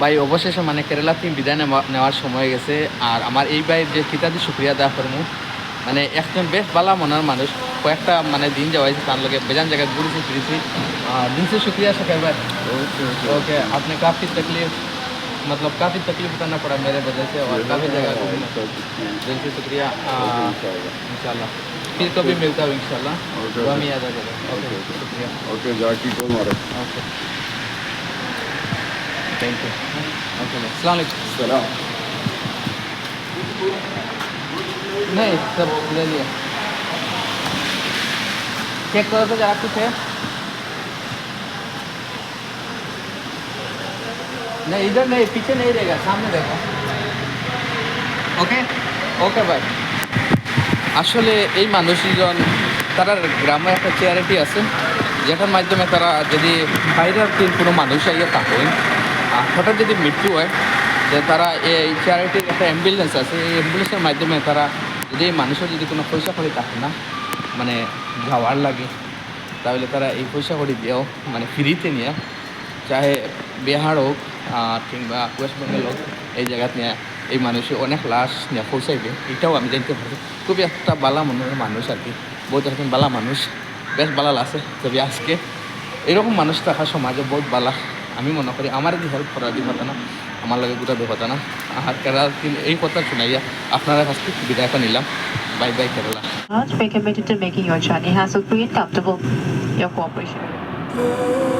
ভাই অবশেষে মানে কেরালা থেকে বিদায় নেওয়া- নেওয়ার সময় গেছে আর আমার এই ভাইয়ের যে কিতাদি শুক্রিয়া দেওয়া করবো মানে একজন বেশ ভালো মনের মানুষ কয়েকটা মানে দিন যাওয়াইছে তার লগে বেজান জায়গায় ঘুরেছি ফিরেছি আর দিন से शुक्रिया शकर भाई ओके आपने काफ़ी तकलीफ मतलब काफ़ी तकलीफ करना पड़ा मेरे वजह से और काफ़ी जगह घूमना दिल से शुक्रिया इंशाल्लाह फिर कभी मिलता हूँ इंशाल्लाह Okay, दुआ में okay. याद आ जाएगा ओके शुक्रिया ওকে জাকি তোমার ओके थैंक यू ओके भाई अस्सलाम वालेकुम সালাম नहीं सब ले लिया चेक करो तो जरा कुछ है नहीं इधर नहीं पीछे नहीं रहेगा सामने देखो ওকে ওকে ভাই আসলে এই মানুষজন তারা গ্রামে একটা চ্যারিটি আছে যেটার মাধ্যমে তারা যদি বাইরের কেউ কোনো মানুষ আইয়া থাকেন আর হঠাৎ যদি মৃত্যু হয়, যে তারা এই চ্যারিটির একটা অ্যাম্বুলেন্স আছে, এই অ্যাম্বুলেন্সের মাধ্যমে তারা যদি মানুষের যদি কোনো পয়সা করে থাকে না মানে যাওয়ার লাগে, তাহলে তারা এই পয়সা করে দিয়েও মানে ফ্রিতে নিয়ে, চাহে বিহার হোক কিংবা ওয়েস্ট বেঙ্গল হোক, এই জায়গাত নিয়ে এই মানুষের অনেক লাশ নিয়ে পৌঁছাইবে, এটাও আমি জানতে পারি খুবই একটা বালা মনের মানুষ আর কি, বহুত একজন বালা মানুষ, বেশ বালা লাগছে তবে আজকে এরকম মানুষ থাকা সমাজে বহুত বালা। আমি মনে করি আমার যদি হেল্প করার যে হতো না আমার লাগে গোটা দিক না আর কেরালা এই কথা শুনাইয়া আপনারা কাছ থেকে বিদায়টা নিলাম bye bye Kerala We're committed to making your journey hassle-free and comfortable. Your cooperation.